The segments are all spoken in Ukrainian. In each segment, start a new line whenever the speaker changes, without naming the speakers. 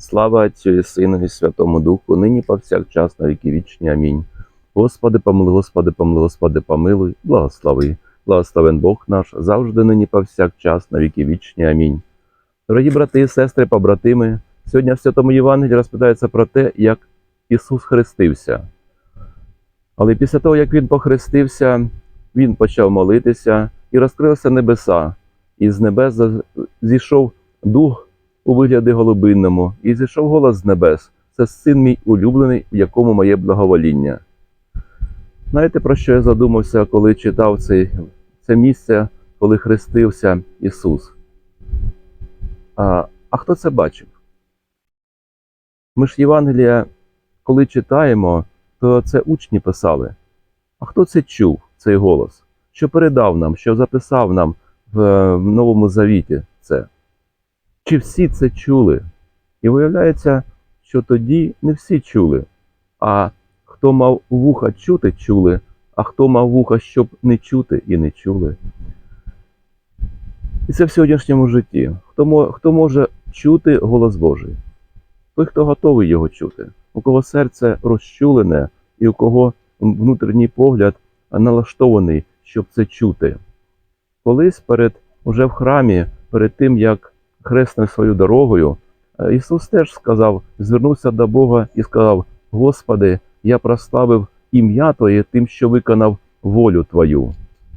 Слава Отцю і Сину і Святому Духу, нині повсякчас на віки вічні. Амінь. Господи, помилуй, Господи, помилуй, Господи, помилуй, благослови. Благословен Бог наш, завжди нині повсякчас на віки вічні. Амінь. Дорогі брати і сестри, побратими, сьогодні в Святому Євангелії розповідається про те, як Ісус хрестився. Але після того, як Він похрестився, Він почав молитися і розкрилися небеса, і з небес зійшов дух у вигляді голубинному, і зійшов голос з небес. Це син мій улюблений, в якому моє благовоління. Знаєте, про що я задумався, коли читав цей, це місце, коли хрестився Ісус? А, а хто це бачив? Ми ж Євангелія, коли читаємо, то це учні писали. А хто це чув, цей голос? Що передав нам, що записав нам в, Новому Завіті це? Чи всі це чули? І виявляється, що тоді не всі чули, а хто мав вуха чути, чули, а хто мав вуха, щоб не чути, і не чули. І це в сьогоднішньому житті. Хто, хто може чути голос Божий? Той, хто готовий його чути, у кого серце розчулене і у кого внутрішній погляд налаштований, щоб це чути. Колись перед уже в храмі, перед тим як хреснув свою дорогою, е, Ісус теж сказав, звернувся до Бога і сказав: Господи, я прославив ім'я Твоє тим, що виконав волю Твою.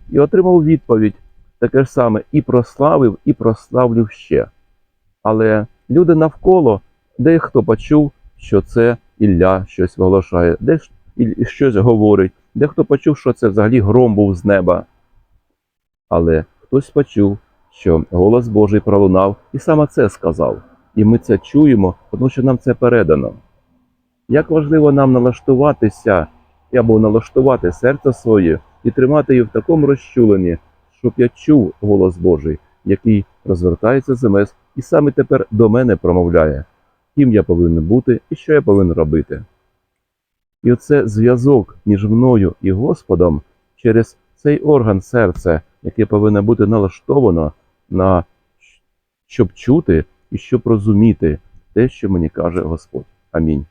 І отримав відповідь таке ж саме: і прославив, і прославлю ще. Але люди навколо, дехто почув, що це Ілля щось виголошає, дехто щось говорить, дехто почув, що це взагалі гром був з неба. Але хтось почув, що голос Божий пролунав і саме це сказав. І ми це чуємо, тому що нам це передано. Як важливо нам налаштуватися або налаштувати серце своє і тримати його в такому розчуленні, щоб я чув голос Божий, який розвертається з небес і саме тепер до мене промовляє, ким я повинен бути і що я повинен робити. І оце зв'язок між мною і Господом через цей орган серця, яке повинно бути налаштовано на щоб чути і щоб розуміти те, що мені каже Господь. Амінь.